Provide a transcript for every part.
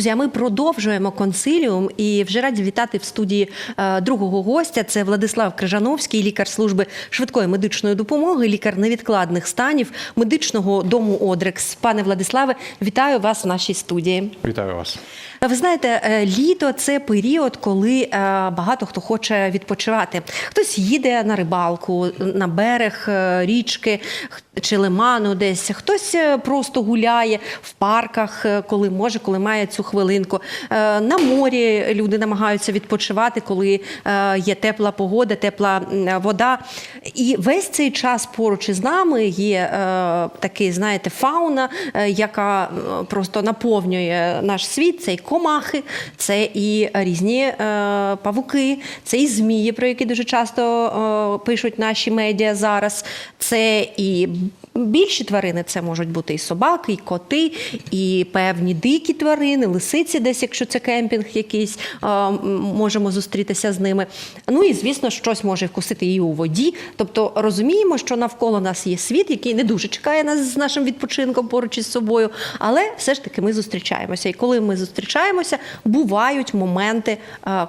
Друзі, ми продовжуємо консиліум і вже раді вітати в студії е, другого гостя. Це Владислав Крижановський, лікар служби швидкої медичної допомоги, лікар невідкладних станів медичного дому Одрекс. Пане Владиславе, вітаю вас в нашій студії. Вітаю вас. Ви знаєте, е, літо це період, коли е, багато хто хоче відпочивати. Хтось їде на рибалку, на берег е, річки чи лиману десь, хтось просто гуляє в парках, коли може, коли має цю хвилинку. На морі люди намагаються відпочивати, коли є тепла погода, тепла вода. І весь цей час поруч із нами є такий, знаєте, фауна, яка просто наповнює наш світ. Це і комахи, це і різні е, павуки, це і змії, про які дуже часто е, пишуть наші медіа зараз. Це і більші тварини, це можуть бути і собаки, і коти, і певні дикі тварини, лисиці, десь, якщо це кемпінг якийсь, можемо зустрітися з ними. Ну і звісно, щось може вкусити і у воді. Тобто розуміємо, що навколо нас є світ, який не дуже чекає нас з нашим відпочинком поруч із собою, але все ж таки ми зустрічаємося. І коли ми зустрічаємося, бувають моменти,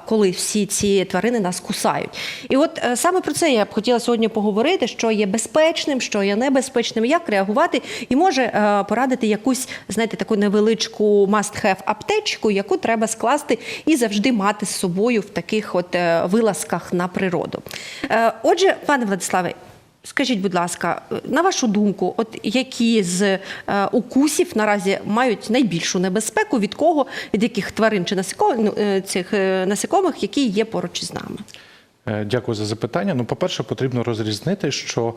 коли всі ці тварини нас кусають. І от е, саме про це я б хотіла сьогодні поговорити, що є безпечним, що є небезпечним, як реагувати, і може е, порадити якусь, знаєте, таку невеличку must-have аптечку, яку треба скласти і завжди мати з собою в таких от е, вилазках на природу. Е, Отже, пане Владиславе. Скажіть, будь ласка, на вашу думку, от які з е, укусів наразі мають найбільшу небезпеку від кого, від яких тварин чи насекомих, ну, цих е, які є поруч із нами? Дякую за запитання. Ну, по-перше, потрібно розрізнити, що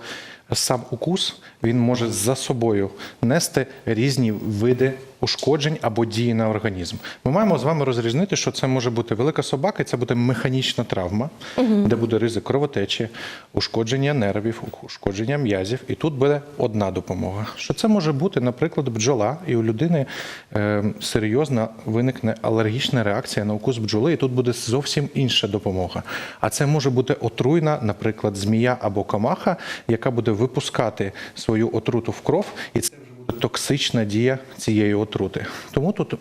сам укус він може за собою нести різні види ушкоджень або дії на організм. Ми маємо з вами розрізнити, що це може бути велика собака, і це буде механічна травма, де буде ризик кровотечі, ушкодження нервів, ушкодження м'язів. І тут буде одна допомога. Що це може бути, наприклад, бджола, і у людини е, серйозна виникне алергічна реакція на укус бджоли, і тут буде зовсім інша допомога. А це може бути отруйна, наприклад, змія або комаха, яка буде випускати свою отруту в кров, і це вже буде токсична дія цієї отрути. Тому тут е,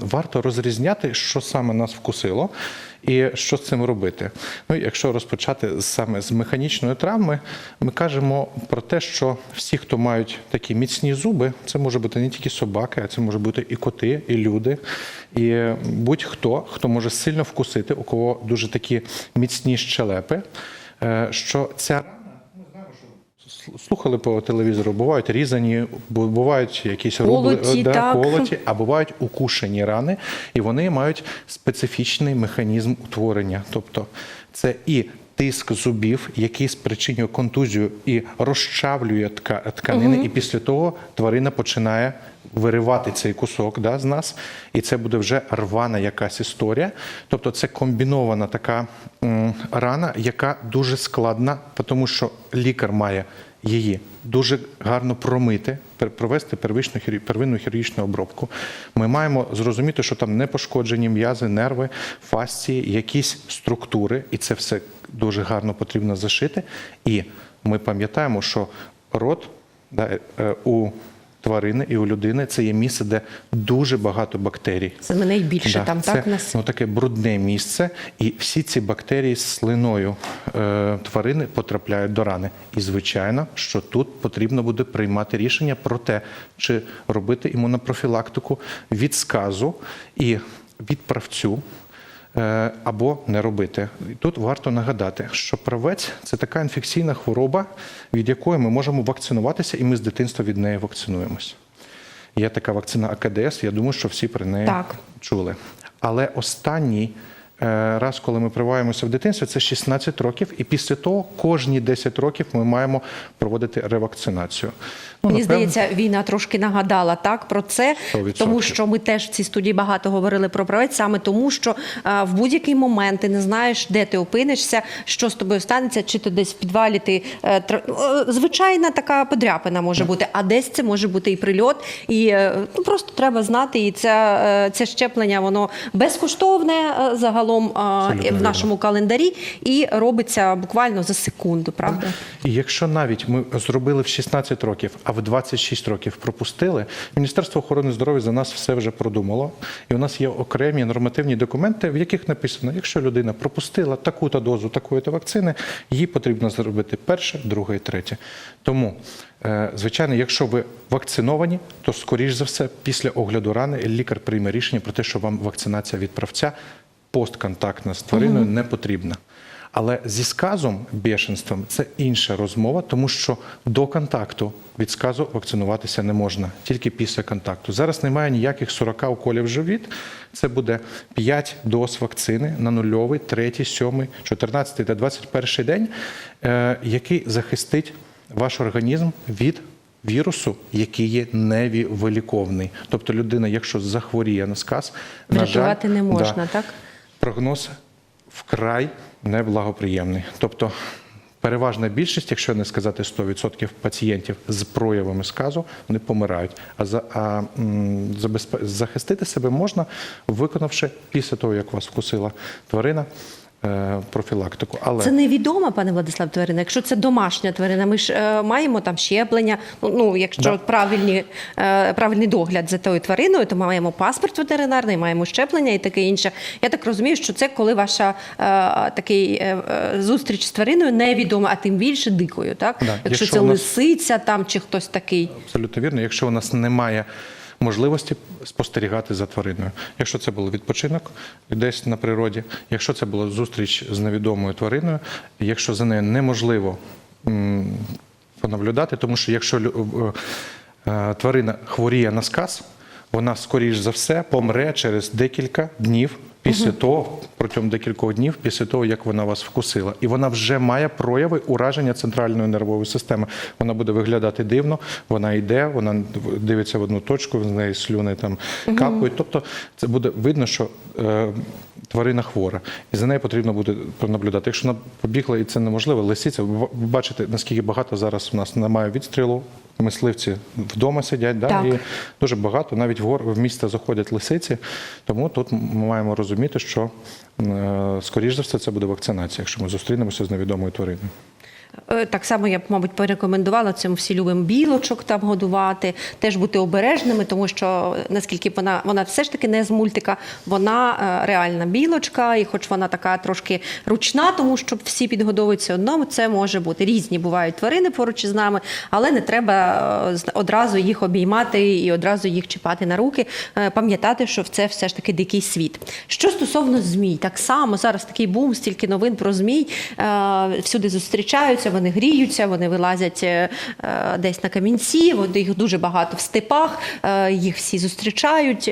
варто розрізняти, що саме нас вкусило. І що з цим робити? Ну, якщо розпочати саме з механічної травми, ми кажемо про те, що всі, хто мають такі міцні зуби, це може бути не тільки собаки, а це може бути і коти, і люди, і будь-хто, хто може сильно вкусити, у кого дуже такі міцні щелепи, е, що ця рана. ми знаємо, що Слухали по телевізору, бувають різані, бувають якісь рубли, Колоті, да, колоті, а бувають укушені рани, і вони мають специфічний механізм утворення. Тобто це і тиск зубів, який спричинює контузію і розчавлює тка- тканини, і після того тварина починає виривати цей кусок да, з нас, і це буде вже рвана якась історія. Тобто це комбінована така м, рана, яка дуже складна, тому що лікар має її дуже гарно промити, провести первичну первинну хірургічну обробку. Ми маємо зрозуміти, що там не пошкоджені м'язи, нерви, фасції, якісь структури, і це все дуже гарно потрібно зашити. І ми пам'ятаємо, що рот да, е, у тварини і у людини це є місце, де дуже багато бактерій. Це мене найбільше Да, там, це, так? Нас Ну, таке брудне місце, і всі ці бактерії з слиною е, тварини потрапляють до рани. І звичайно, що тут потрібно буде приймати рішення про те, чи робити імунопрофілактику від сказу і від правцю. Е, Або не робити. І Тут варто нагадати, що правець це така інфекційна хвороба, від якої ми можемо вакцинуватися, і ми з дитинства від неї вакцинуємось. Є така вакцина АКДС, я думаю, що всі про неї Так. чули. Але останній раз, коли ми приваємося в дитинстві, це 16 років, і після того кожні 10 років ми маємо проводити ревакцинацію. Ну, Мені напевно, здається, війна трошки нагадала так про це, 100%. тому що ми теж в цій студії багато говорили про правець, саме тому, що а, в будь-який момент ти не знаєш, де ти опинишся, що з тобою станеться, чи ти десь в підвалі ти е, тр- е, звичайна така подряпина може бути, а десь це може бути і прильот, і е, ну просто треба знати. І це, е, це щеплення воно безкоштовне е, загалом. Загалом Абсолютно в нашому календарі і робиться буквально за секунду, правда? І якщо навіть ми зробили в 16 років, а в 26 років пропустили, Міністерство охорони здоров'я за нас все вже продумало. І у нас є окремі нормативні документи, в яких написано, якщо людина пропустила таку-то дозу такої-то вакцини, їй потрібно зробити перше, друге і третє. Тому, е, звичайно, якщо ви вакциновані, то скоріш за все, після огляду рани лікар прийме рішення про те, що вам вакцинація від правця постконтактна з твариною не потрібна. Але зі сказом, бешенством це інша розмова, тому що до контакту від сказу вакцинуватися не можна, тільки після контакту. Зараз немає ніяких 40 уколів в живіт. Це буде 5 доз вакцини на нульовий, 3, 7, 14 та 21 день, е, який захистить ваш організм від вірусу, який є невиліковний. Тобто людина, якщо захворіє на сказ, на жаль, Врятувати не можна, да, так? Прогноз вкрай неблагоприємний. Тобто переважна більшість, якщо не сказати 100% пацієнтів з проявами сказу, вони помирають. А, за, а м, захистити себе можна, виконавши після того, як вас вкусила тварина, профілактику. Але Це невідома, пане Владислав Тварина. Якщо це домашня тварина, ми ж е, маємо там щеплення. Ну, ну якщо Да. правильні, е, правильний догляд за тою твариною, то ми маємо паспорт ветеринарний, маємо щеплення і таке інше. Я так розумію, що це коли ваша е, такий е, е, зустріч з твариною невідома, а тим більше дикою, так? Да. Якщо, Якщо це нас- лисиця там чи хтось такий. Абсолютно вірно. Якщо у нас немає можливості спостерігати за твариною, якщо це був відпочинок десь на природі, якщо це була зустріч з невідомою твариною, якщо за нею неможливо понаблюдати, тому що якщо е, тварина хворіє на сказ, вона скоріш за все помре через декілька днів. Після того, протягом декількох днів, після того, як вона вас вкусила, і вона вже має прояви ураження центральної нервової системи. Вона буде виглядати дивно, вона йде, вона дивиться в одну точку, з неї слюни там капають. Тобто, це буде видно, що е, тварина хвора, і за нею потрібно буде пронаблюдати. Якщо вона побігла і це неможливо, лисиця, ви бачите, наскільки багато зараз у нас немає відстрілу. Мисливці вдома сидять, да, Так. і дуже багато, навіть в гор в місто заходять лисиці. Тому тут ми маємо розуміти, що е, скоріш за все це буде вакцинація, якщо ми зустрінемося з невідомою твариною. Е, Так само я б, мабуть, порекомендувала цьому всі любимо білочок там годувати, теж бути обережними, тому що наскільки вона вона все ж таки не з мультика, вона е, реальна білочка, і хоч вона така трошки ручна, тому що всі підгодовують все одно, це може бути різні бувають тварини поруч із нами, але не треба е, одразу їх обіймати і одразу їх чіпати на руки. Пам'ятати, що це все ж таки дикий світ. Що стосовно змій, так само зараз такий бум, стільки новин про змій всюди зустрічаються, вони гріються, вони вилазять е, е, десь на камінці. Їх дуже багато в степах. е, Їх всі зустрічають.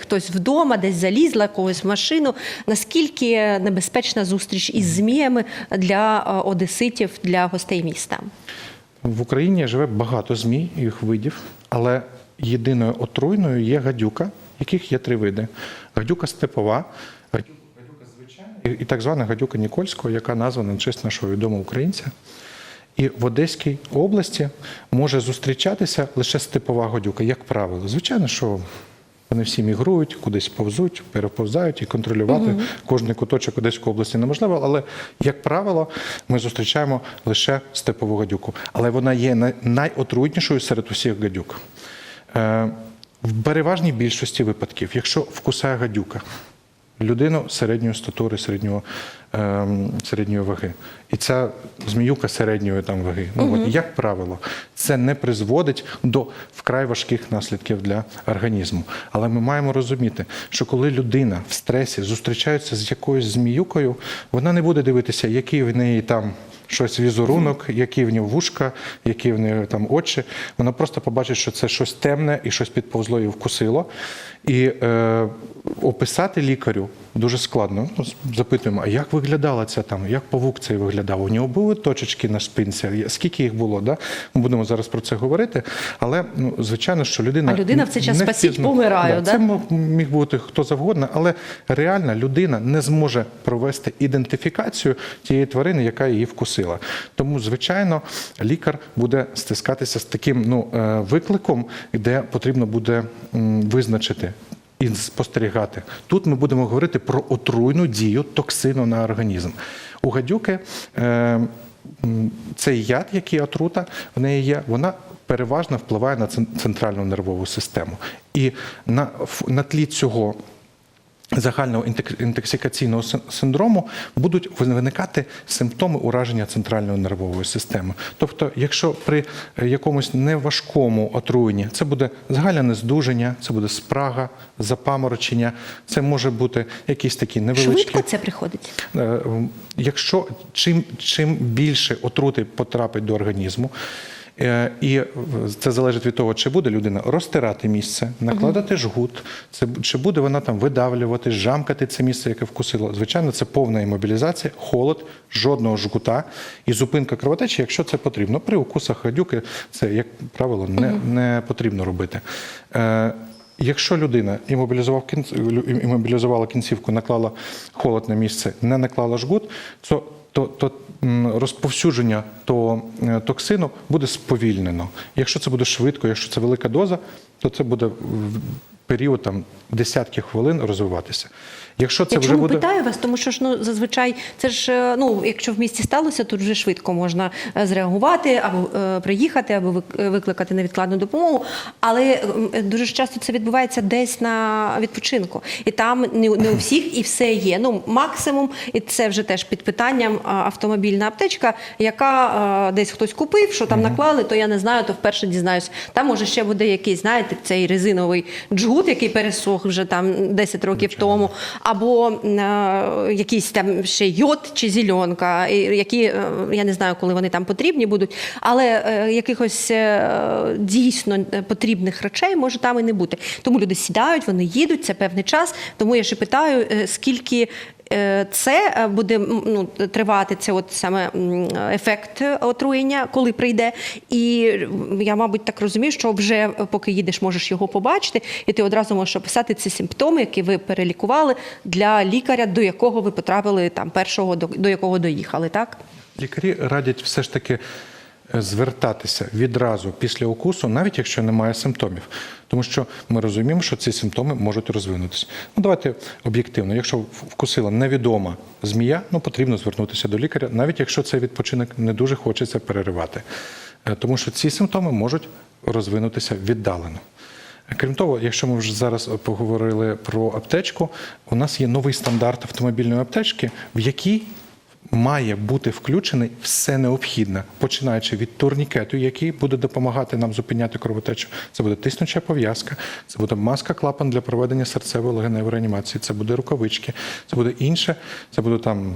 Хтось вдома, десь залізла, когось в машину. Наскільки небезпечна зустріч із зміями для одеситів, для гостей міста? В Україні живе багато змій, їх видів, але єдиною отруйною є гадюка, яких є три види: гадюка степова, і, так звана гадюка Нікольського, яка названа на честь нашого відомого українця. І в Одеській області може зустрічатися лише степова гадюка, як правило. Звичайно, що вони всі мігрують, кудись повзуть, переповзають і контролювати кожний куточок Одеської області неможливо. Але, як правило, ми зустрічаємо лише степову гадюку. Але вона є най- найотруйнішою серед усіх гадюк. Е, В переважній більшості випадків, якщо вкусає гадюка, людину середньої статури, середнього, ем, середньої ваги. І ця зміюка середньої там ваги. Ну, от, як правило, це не призводить до вкрай важких наслідків для організму. Але ми маємо розуміти, що коли людина в стресі зустрічається з якоюсь зміюкою, вона не буде дивитися, який в неї там. Щось візерунок, які в нього вушка, які в неї там очі. Вона просто побачить, що це щось темне і щось підповзло і вкусило. І е, описати лікарю дуже складно. Ну, Запитуємо, а як виглядала ця там, як павук цей виглядав? У нього були точечки на спинці? Скільки їх було? Да? Ми будемо зараз про це говорити. Але ну, звичайно, що людина А людина в цей час спасіть, помираю, да? Це міг бути хто завгодно, але реально людина не зможе провести ідентифікацію тієї тварини, яка її вкусила. Тому, звичайно, лікар буде стискатися з таким ну, е, викликом, де потрібно буде визначити. і спостерігати. Тут ми будемо говорити про отруйну дію токсину на організм. У гадюки е, цей яд, який отрута в неї є, вона переважно впливає на центральну нервову систему. І на, на тлі цього загального інтоксикаційного синдрому будуть виникати симптоми ураження центральної нервової системи. Тобто, якщо при е, якомусь неважкому отруєнні це буде загальне здуження, це буде спрага, запаморочення, це може бути якісь такі невеличкі. Швидко це приходить. Е, Якщо чим, чим більше отрути потрапить до організму, і е, це залежить від того, чи буде людина розтирати місце, накладати жгут, це, чи буде вона там видавлювати, жамкати це місце, яке вкусило. Звичайно, це повна імобілізація, холод, жодного жгута і зупинка кровотечі, якщо це потрібно. При укусах гадюки це, як правило, не, не потрібно робити. Е, Якщо людина імобілізував імобілізувала кінцівку, наклала холод на місце, не наклала жгут, то, то, то розповсюдження того е, токсину буде сповільнено. Якщо це буде швидко, якщо це велика доза, то це буде в період там десятки хвилин розвиватися. Якщо це Я вже чому буде питаю вас, тому що ж ну зазвичай це ж е, ну, якщо в місті сталося, то вже швидко можна е, зреагувати або е, приїхати, або е, викликати невідкладну допомогу. Але дуже часто це відбувається десь на відпочинку, і там не, не у всіх і все є. Ну максимум, і це вже теж під питанням автомобільна аптечка, яка е, десь хтось купив, що там наклали, то я не знаю, то вперше дізнаюсь. Там може ще буде якийсь, знаєте, цей резиновий джгут, який пересох вже там 10 років тому, або е, якийсь там ще йод чи зільонка, які е, я не знаю, коли вони там потрібні будуть, але е, якихось дійсно потрібних речей може там і не бути. Тому люди сідають, вони їдуть, це певний час. Тому я ще питаю, скільки. Е, Це е, буде ну, тривати це от саме ефект отруєння, коли прийде. І я, мабуть, так розумію, що вже е, поки їдеш, можеш його побачити, і ти одразу можеш описати ці симптоми, які ви перелікували для лікаря, до якого ви потрапили там першого, до, якого доїхали, так? Лікарі радять все ж таки звертатися відразу після укусу, навіть якщо немає симптомів. Тому що ми розуміємо, що ці симптоми можуть розвинутися. Ну, давайте об'єктивно. Якщо вкусила невідома змія, ну потрібно звернутися до лікаря, навіть якщо цей відпочинок не дуже хочеться переривати. Е, Тому що ці симптоми можуть розвинутися віддалено. Крім того, якщо ми вже зараз поговорили про аптечку, у нас є новий стандарт автомобільної аптечки, в якій має бути включений все необхідне, починаючи від турнікету, який буде допомагати нам зупиняти кровотечу. Це буде тиснуча пов'язка, це буде маска клапан для проведення серцевої легеневої реанімації, це буде рукавички, це буде інше, це буде там.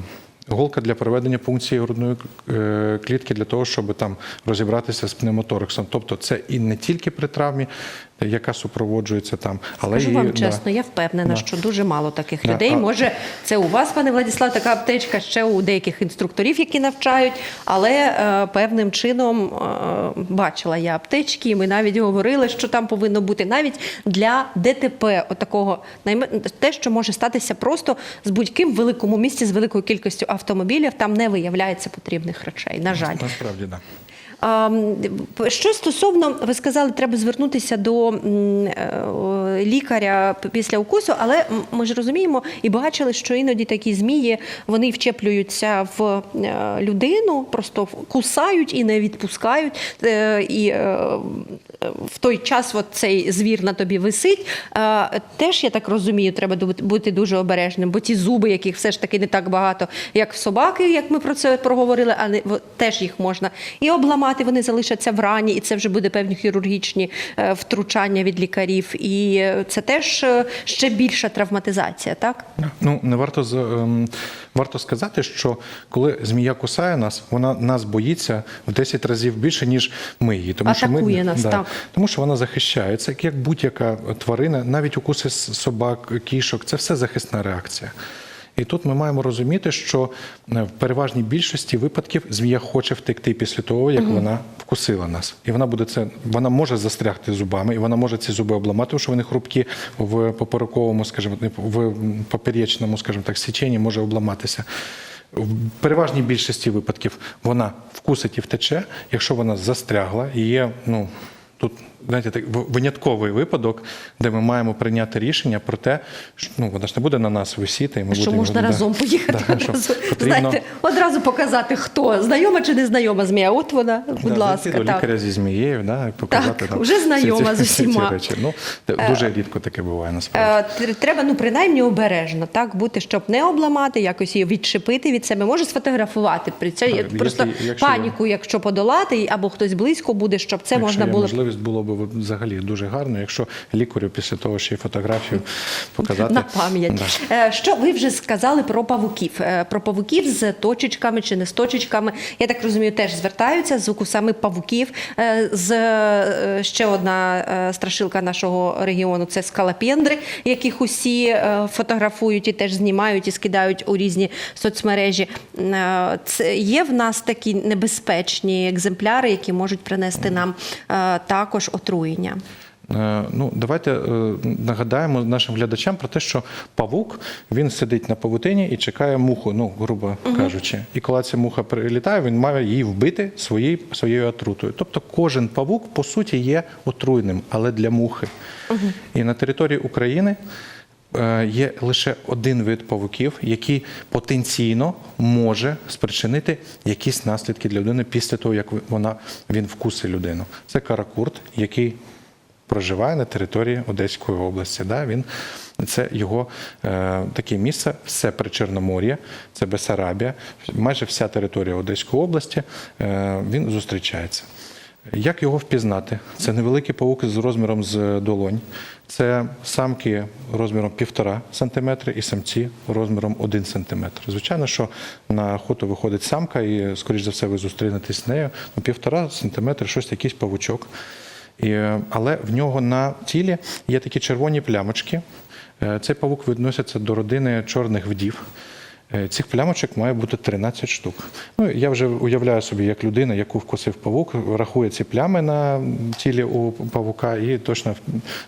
Голка для проведення пункції грудної е, клітки для того, щоб там розібратися з пневмотораксом. Тобто це і не тільки при травмі, яка супроводжується там, але Скажу і вам да. чесно, я впевнена, Да. що дуже мало таких Да, людей. а- Може, це у вас, пане Владислав, така аптечка, ще у деяких інструкторів, які навчають, але е, певним чином е, бачила я аптечки, і ми навіть говорили, що там повинно бути навіть для ДТП, отакого найме- те, що може статися просто з будь-ким великому місті з великою кількістю автомобілів, там не виявляється потрібних речей. На жаль. насправді да. Що стосовно, ви сказали, треба звернутися до е, лікаря після укусу, але ми ж розуміємо і бачили, що іноді такі змії вони вчеплюються в е, людину, просто кусають і не відпускають. Е, І в той час от цей звір на тобі висить. Теж я так розумію, треба бути дуже обережним, бо ті зуби, яких все ж таки не так багато, як в собаки, як ми про це проговорили, але теж їх можна і обламати, вони залишаться в рані, і це вже буде певні хірургічні е, втручання від лікарів. І е, це теж е, ще більша травматизація, так? Ну не варто ем, варто сказати, що коли змія кусає нас, вона нас боїться в 10 разів більше, ніж ми її. Тому що ми нас, так. тому, що вона захищається, як будь-яка тварина, навіть укуси собак, кішок, це все захисна реакція. І тут ми маємо розуміти, що е, в переважній більшості випадків змія хоче втекти після того, як вона вкусила нас. І вона буде це, вона може застрягти зубами, і вона може ці зуби обламати, тому що вони хрупкі в поперековому, скажімо, в поперечному, скажімо так, січенні може обламатися. В переважній більшості випадків вона вкусить і втече, якщо вона застрягла і є, ну. Тут знаєте, так, винятковий випадок, де ми маємо прийняти рішення про те, що ну, вона ж не буде на нас висіти, і ми Що будемо можна да, разом поїхати да, одразу, потрібно- знаєте, одразу показати, хто знайома чи не знайома змія. От вона, будь Да, ласка. до так. лікаря зі змією, да, і показати Так, там вже знайома ці- з всі ці усіма. речі. Ну, те- дуже рідко таке буває насправді. Е, Треба ну принаймні обережно так бути, щоб не обламати, якось її відчепити від себе. Може сфотографувати при цьому Так, просто якщо- паніку, якщо подолати, або хтось близько буде, щоб це Якщо можна було можливість було б взагалі дуже гарно, якщо лікарю після того ще й фотографію показати на пам'ять. Да. Е, Що ви вже сказали про павуків? Е, Про павуків з точечками чи не з точечками. Я так розумію, теж звертаються з укусами павуків. Е, З ще одна страшилка нашого регіону це скалапендри, яких усі фотографують і теж знімають і скидають у різні соцмережі. Це є в нас такі небезпечні екземпляри, які можуть принести нам також отруєння. Е, Ну, давайте е, нагадаємо нашим глядачам про те, що павук він сидить на павутині і чекає муху, ну грубо кажучи. І коли ця муха прилітає, він має її вбити своєю, своєю отрутою. Тобто кожен павук по суті є отруйним, але для мухи. І на території України. Е, Є лише один вид павуків, який потенційно може спричинити якісь наслідки для людини після того, як вона він вкусить людину. Це каракурт, який проживає на території Одеської області. Да? Він, це його е, таке місце, все Причорномор'я, це Бесарабія, майже вся територія Одеської області, е, він зустрічається. Як його впізнати? Це невеликі пауки з розміром з долонь. Це самки розміром 1,5 см і самці розміром 1 см. Звичайно, що на охоту виходить самка, і, скоріш за все, ви зустрінетесь з нею. Ну, 1,5 см, щось якийсь павучок. І, але в нього на тілі є такі червоні плямочки. Е, Цей павук відноситься до родини чорних вдів. Е, Цих плямочок має бути 13 штук. Ну, я вже уявляю собі, як людина, яку вкусив павук, рахує ці плями на тілі у павука і точно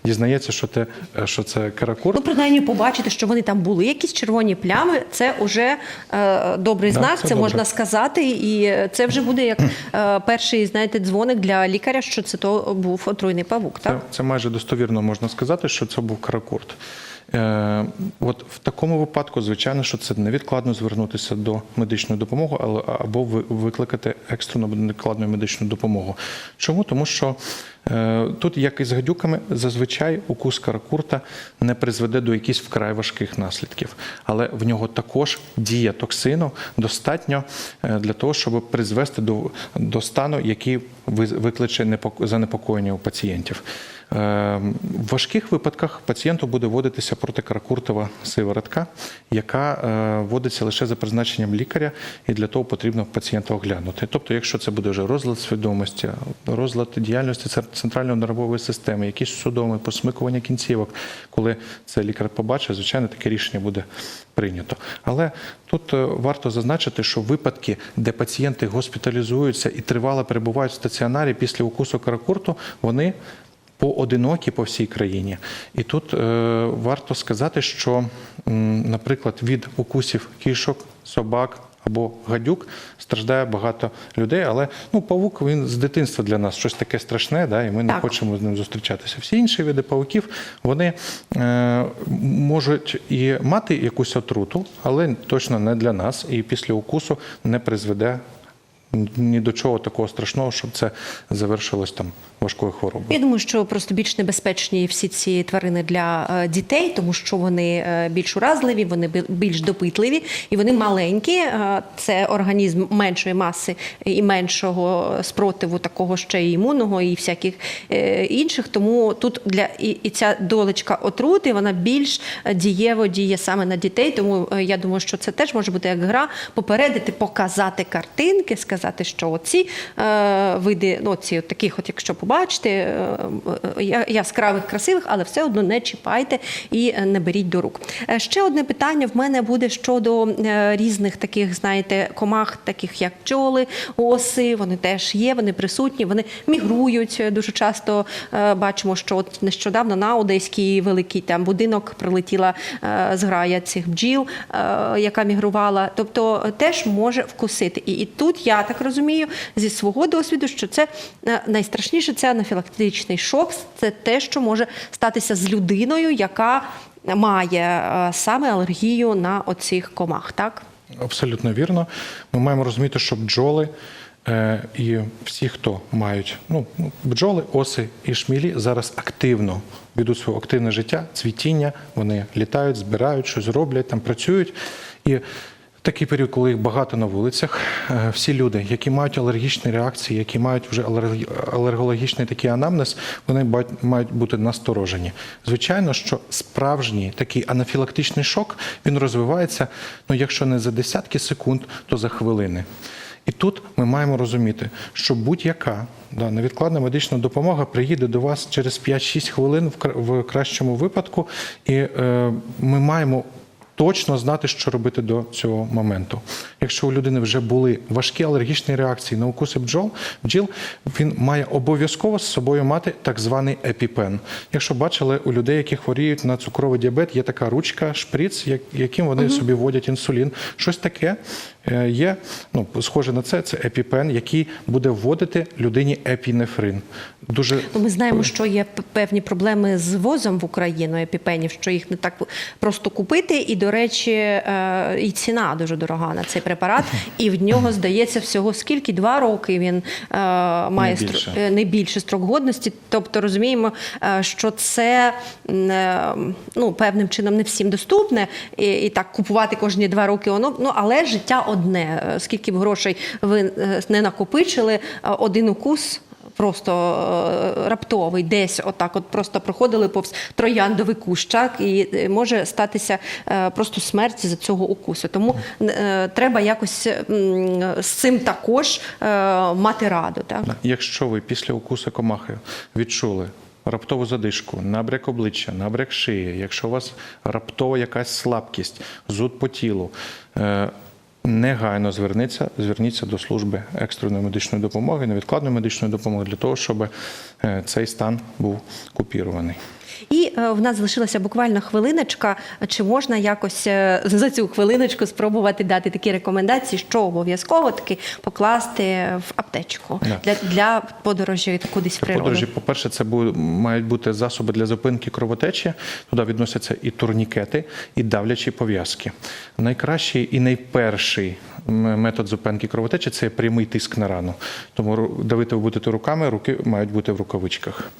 дізнається, що, те, що це каракур. Ну, принаймні, побачити, що вони там були, якісь червоні плями, це вже е, добрий Да, знак, це це, можна сказати. І це вже буде як е, перший, знаєте, дзвоник для лікаря, що це то був отруйний павук. Це, Так? це майже достовірно можна сказати, що це був каракурт. Е, от в такому випадку, звичайно, що це невідкладно звернутися до медичної допомоги, або ви- викликати екстрену невідкладну медичну допомогу. Чому? Тому що е, тут, як і з гадюками, зазвичай укус каракурта не призведе до якихось вкрай важких наслідків, але в нього також дія токсину достатньо е, для того, щоб призвести до, до стану, який викличе непоко- занепокоєння у пацієнтів. Е, В важких випадках пацієнту буде вводитися протикаракуртова сиворотка, яка е, вводиться лише за призначенням лікаря, і для того потрібно пацієнта оглянути. Тобто, якщо це буде вже розлад свідомості, розлад діяльності центральної нервової системи, якісь судоми, посмикування кінцівок, коли це лікар побачить, звичайно, таке рішення буде прийнято. Але тут е, варто зазначити, що випадки, де пацієнти госпіталізуються і тривало перебувають в стаціонарі після укусу каракурту, вони поодинокі по всій країні. І тут е, варто сказати, що, наприклад, від укусів кішок, собак. Або гадюк страждає багато людей, але ну павук він з дитинства для нас щось таке страшне, да, і ми не хочемо з ним зустрічатися. Всі інші види павуків вони е, можуть і мати якусь отруту, але точно не для нас, і після укусу не призведе ні до чого такого страшного, щоб це завершилось там важкою хворобою. Я думаю, що просто більш небезпечні всі ці тварини для е, дітей, тому що вони е, більш уразливі, вони більш допитливі і вони маленькі. Е, Це організм меншої маси і меншого спротиву, такого ще і імунного, і всяких інших. Тому тут для і, і ця долечка отрути вона більш дієво діє саме на дітей. Тому я думаю, що це теж може бути як гра попередити, показати картинки, сказати, що оці е, види, ну ці от таких, от якщо побачите, е, е, яскравих, красивих, але все одно не чіпайте і е, не беріть до рук. Е, Ще одне питання в мене буде щодо різних таких, знаєте, комах, таких як пчоли, оси. Вони теж є, вони присутні, вони мігрують. Дуже часто бачимо, що нещодавно на одеський великий там будинок прилетіла зграя цих бджіл, яка мігрувала. Тобто теж може вкусити. І, і тут я так розумію, зі свого досвіду, що це найстрашніше це анафілактичний шок. Це те, що може статися з людиною, яка має е, саме алергію на оцих комах. Так Абсолютно вірно. Ми маємо розуміти, що бджоли е, і всі, хто мають ну, ну, бджоли, оси і шмілі, зараз активно ведуть своє активне життя, цвітіння, вони літають, збирають, щось роблять, там працюють. І такий період, коли їх багато на вулицях, е, всі люди, які мають алергічні реакції, які мають вже алергологічний такий анамнез, вони мають бути насторожені. Звичайно, що справжній такий анафілактичний шок він розвивається, ну якщо не за десятки секунд, то за хвилини. І тут ми маємо розуміти, що будь-яка да, невідкладна медична допомога приїде до вас через 5-6 хвилин в кращому випадку, і е, ми маємо точно знати, що робити до цього моменту. Якщо у людини вже були важкі алергічні реакції на укуси бджол, бджіл, він має обов'язково з собою мати так званий епіпен. Якщо бачили у людей, які хворіють на цукровий діабет, є така ручка, шприц, як- яким вони собі вводять інсулін. Щось таке є, ну, схоже на це, це епіпен, який буде вводити людині епінефрин. Дуже Ну, ми знаємо, що є певні проблеми з возом в Україну епіпенів, що їх не так просто купити. І, до речі, е, і ціна дуже дорога на цей препарат. І в нього здається всього скільки два роки він е, має Не більше. е, не більше строк годності. Тобто розуміємо, е, що це е, ну, певним чином не всім доступне, і, і так купувати кожні два роки воно. Ну але життя одне. Е, Скільки б грошей ви е, не накопичили, один укус. Просто е, раптовий, десь отак, от просто проходили повз трояндовий кущ, так, і може статися просто смерть за цього укусу. Тому треба якось з цим також мати раду. Так? Якщо ви після укусу комахи відчули раптову задишку, набряк обличчя, набряк шиї, якщо у вас раптова якась слабкість, зуд по тілу, негайно зверніться, зверніться до служби екстреної медичної допомоги, невідкладної медичної допомоги для того, щоб е, цей стан був купірований. І е, в нас залишилася буквально хвилиночка. Чи можна якось е, за цю хвилиночку спробувати дати такі рекомендації, що обов'язково таки покласти в аптечку для, для подорожі кудись в природу? Подорожі, по-перше, це бу- мають бути засоби для зупинки кровотечі. Туди відносяться і турнікети, і давлячі пов'язки. Найкращий і найперший метод зупинки кровотечі це прямий тиск на рану. Тому давити ви будете руками, руки мають бути в рукавичках.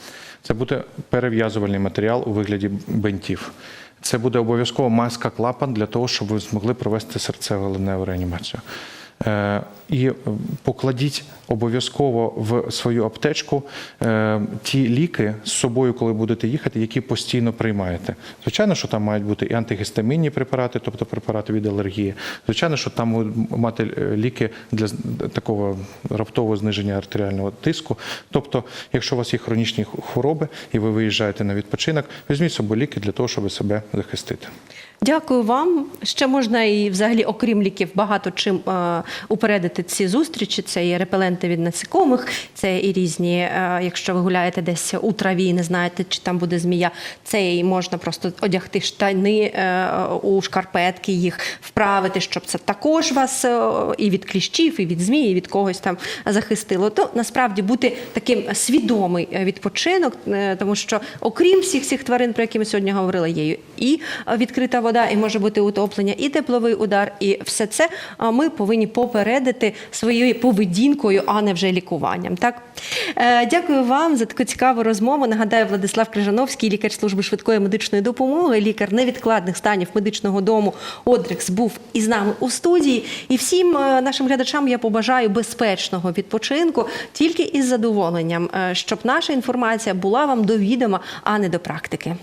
Це буде перев'язувальний матеріал у вигляді бинтів. Це буде обов'язково маска клапан для того, щоб ви змогли провести серцево-леневу реанімацію. Е, І е, покладіть обов'язково в свою аптечку е, ті ліки з собою, коли будете їхати, які постійно приймаєте. Звичайно, що там мають бути і антигістамінні препарати, тобто препарати від алергії. Звичайно, що там мати ліки для такого раптового зниження артеріального тиску. Тобто, якщо у вас є хронічні хвороби і ви виїжджаєте на відпочинок, візьміть з собою ліки для того, щоб себе захистити. Дякую вам. Ще можна і взагалі, окрім ліків, багато чим е, упередити ці зустрічі. Це і репеленти від насекомих, це і різні, е, якщо ви гуляєте десь у траві, не знаєте, чи там буде змія. Це і можна просто одягти штани е, у шкарпетки, їх вправити, щоб це також вас е, і від кліщів, і від змії, і від когось там захистило. То насправді бути таким свідомий е, відпочинок, е, тому що окрім всіх цих тварин, про які ми сьогодні говорили, є і е, відкрита вода, і може бути утоплення, і тепловий удар, і все це ми повинні попередити своєю поведінкою, а не вже лікуванням. Так Е, дякую вам за таку цікаву розмову. Нагадаю, Владислав Крижановський, лікар служби швидкої медичної допомоги, лікар невідкладних станів медичного дому Одрекс був із нами у студії. І всім е, нашим глядачам я побажаю безпечного відпочинку тільки із задоволенням, е, щоб наша інформація була вам до відома, а не до практики.